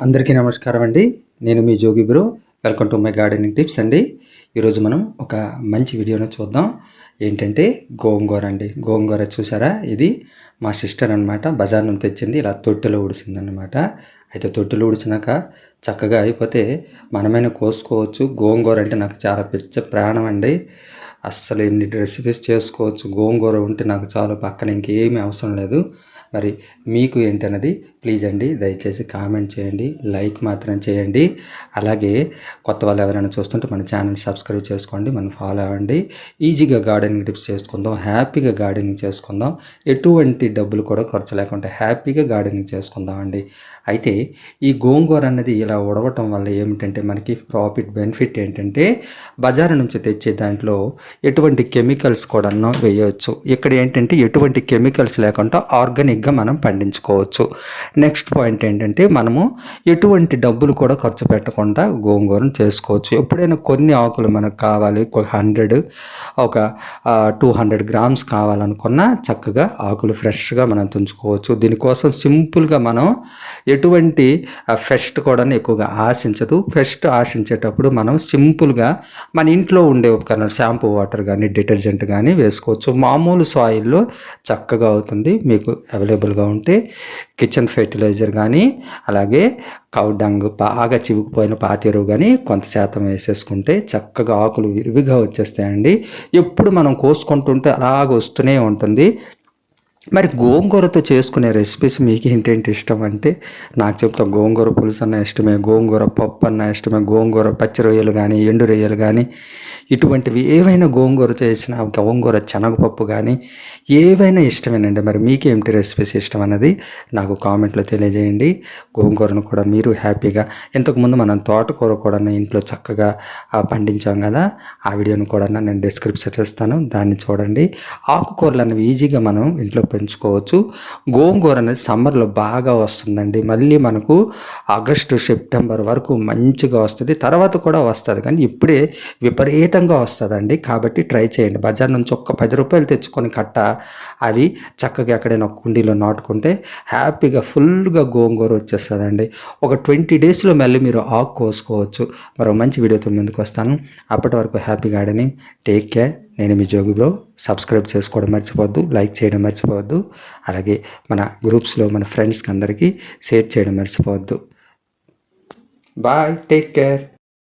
అందరికీ నమస్కారం అండి. నేను మీ Jogi bro. Welcome to my gardening tips అండి. ఈరోజు మనం ఒక మంచి వీడియోను చూద్దాం. ఏంటంటే గోంగూర అండి. గోంగూర చూసారా? ఇది మా సిస్టర్ అనమాట బజార్ నుంచి తెచ్చింది. ఇలా తొట్టెలో ఉడిసిందనమాట అయితే తొట్టెలో ఉడిచినాక చక్కగా అయిపోతే మనమైనా కోసుకోవచ్చు. గోంగూర అంటే నాకు చాలా పిచ్చ ప్రాణం అండి. అస్సలు ఎన్ని రెసిపీస్ చేసుకోవచ్చు. గోంగూర ఉంటే నాకు చాలు పక్కన ఇంకేమీ అవసరం లేదు. మరి మీకు ఏంటన్నది ప్లీజ్ అండి దయచేసి కామెంట్ చేయండి లైక్ మాత్రం చేయండి. అలాగే కొత్త వాళ్ళు ఎవరైనా చూస్తుంటే మన ఛానల్ సబ్స్క్రైబ్ చేసుకోండి మనం ఫాలో అవ్వండి. ఈజీగా గార్డెనింగ్ టిప్స్ చేసుకుందాం హ్యాపీగా గార్డెనింగ్ చేసుకుందాం. ఎటువంటి డబ్బులు కూడా ఖర్చు లేకుండా హ్యాపీగా గార్డెనింగ్ చేసుకుందాం అండి. అయితే ఈ గోంగూర అన్నది ఇలా ఉడవటం వల్ల ఏమిటంటే మనకి ప్రాఫిట్ బెనిఫిట్ ఏంటంటే బజారు నుంచి తెచ్చే దాంట్లో ఎటువంటి కెమికల్స్ కూడా వేయవచ్చు ఇక్కడ ఏంటంటే ఎటువంటి కెమికల్స్ లేకుండా ఆర్గానిక్ ఆర్గానిక్గా మనం పండించుకోవచ్చు. నెక్స్ట్ పాయింట్ ఏంటంటే మనము ఎటువంటి డబ్బులు కూడా ఖర్చు పెట్టకుండా గోంగూరను చేసుకోవచ్చు. ఎప్పుడైనా కొన్ని ఆకులు మనకు కావాలి హండ్రెడ్ ఒక టూ హండ్రెడ్ గ్రామ్స్ కావాలనుకున్నా చక్కగా ఆకులు ఫ్రెష్గా మనం తుంచుకోవచ్చు. దీనికోసం సింపుల్గా మనం ఎటువంటి ఫెస్ట్ కూడా ఎక్కువగా ఆశించదు. ఫెస్ట్ ఆశించేటప్పుడు మనం సింపుల్గా మన ఇంట్లో ఉండే ఉపకరణాలు షాంపూ వాటర్ కానీ డిటర్జెంట్ కానీ వేసుకోవచ్చు. మామూలు సాయిల్లో చక్కగా అవుతుంది. మీకు అవైలబుల్గా ఉంటే కిచెన్ ఫెర్టిలైజర్ కానీ అలాగే కౌ డంగ్ బాగా చివుకుపోయిన పాతెరువు కానీ కొంత శాతం వేసేసుకుంటే చక్కగా ఆకులు విరివిగా వచ్చేస్తాయండి. ఎప్పుడు మనం కోసుకుంటుంటే అలాగ వస్తూనే ఉంటుంది. మరి గోంగూరతో చేసుకునే రెసిపీస్ మీకు ఏంటంటే ఇష్టం అంటే నాకు చెప్తా గోంగూర పులుసు అన్న ఇష్టమే గోంగూర పప్పు అన్న ఇష్టమే గోంగూర పచ్చి రొయ్యలు కానీ ఎండు రొయ్యలు కానీ ఇటువంటివి ఏవైనా గోంగూర చేసిన గోంగూర శనగపప్పు కానీ ఏవైనా ఇష్టమేనండి. మరి మీకేమిటి రెసిపీస్ ఇష్టం అన్నది నాకు కామెంట్లో తెలియజేయండి. గోంగూరను కూడా మీరు హ్యాపీగా ఇంతకుముందు మనం తోటకూర కూడా ఇంట్లో చక్కగా పండించాం కదా ఆ వీడియోను కూడా నేను డిస్క్రిప్షన్ ఇస్తాను దాన్ని చూడండి. ఆకుకూరలు అనేవి ఈజీగా మనం ఇంట్లో పెంచుకోవచ్చు. గోంగూర అనేది సమ్మర్లో బాగా వస్తుందండి. మళ్ళీ మనకు ఆగస్టు సెప్టెంబర్ వరకు మంచిగా వస్తుంది. తర్వాత కూడా వస్తుంది. కానీ ఇప్పుడే ఖచ్చితంగా వస్తుందండి. కాబట్టి ట్రై చేయండి. బజార్ నుంచి ఒక్క పది రూపాయలు తెచ్చుకొని కట్ట అవి చక్కగా ఎక్కడైనా ఒక కుండీలో నాటుకుంటే హ్యాపీగా ఫుల్గా గోంగూర వచ్చేస్తుందండి. ఒక ట్వంటీ డేస్లో మళ్ళీ మీరు ఆకు కోసుకోవచ్చు. మరో మంచి వీడియోతో ముందుకు వస్తాను. అప్పటి వరకు హ్యాపీ గార్డెనింగ్. Take care. నేను మీ జోగి బ్రో. సబ్స్క్రైబ్ చేసుకోవడం మర్చిపోవద్దు. లైక్ చేయడం మర్చిపోవద్దు. అలాగే మన గ్రూప్స్లో మన ఫ్రెండ్స్కి అందరికీ షేర్ చేయడం మర్చిపోవద్దు. బాయ్. Take care.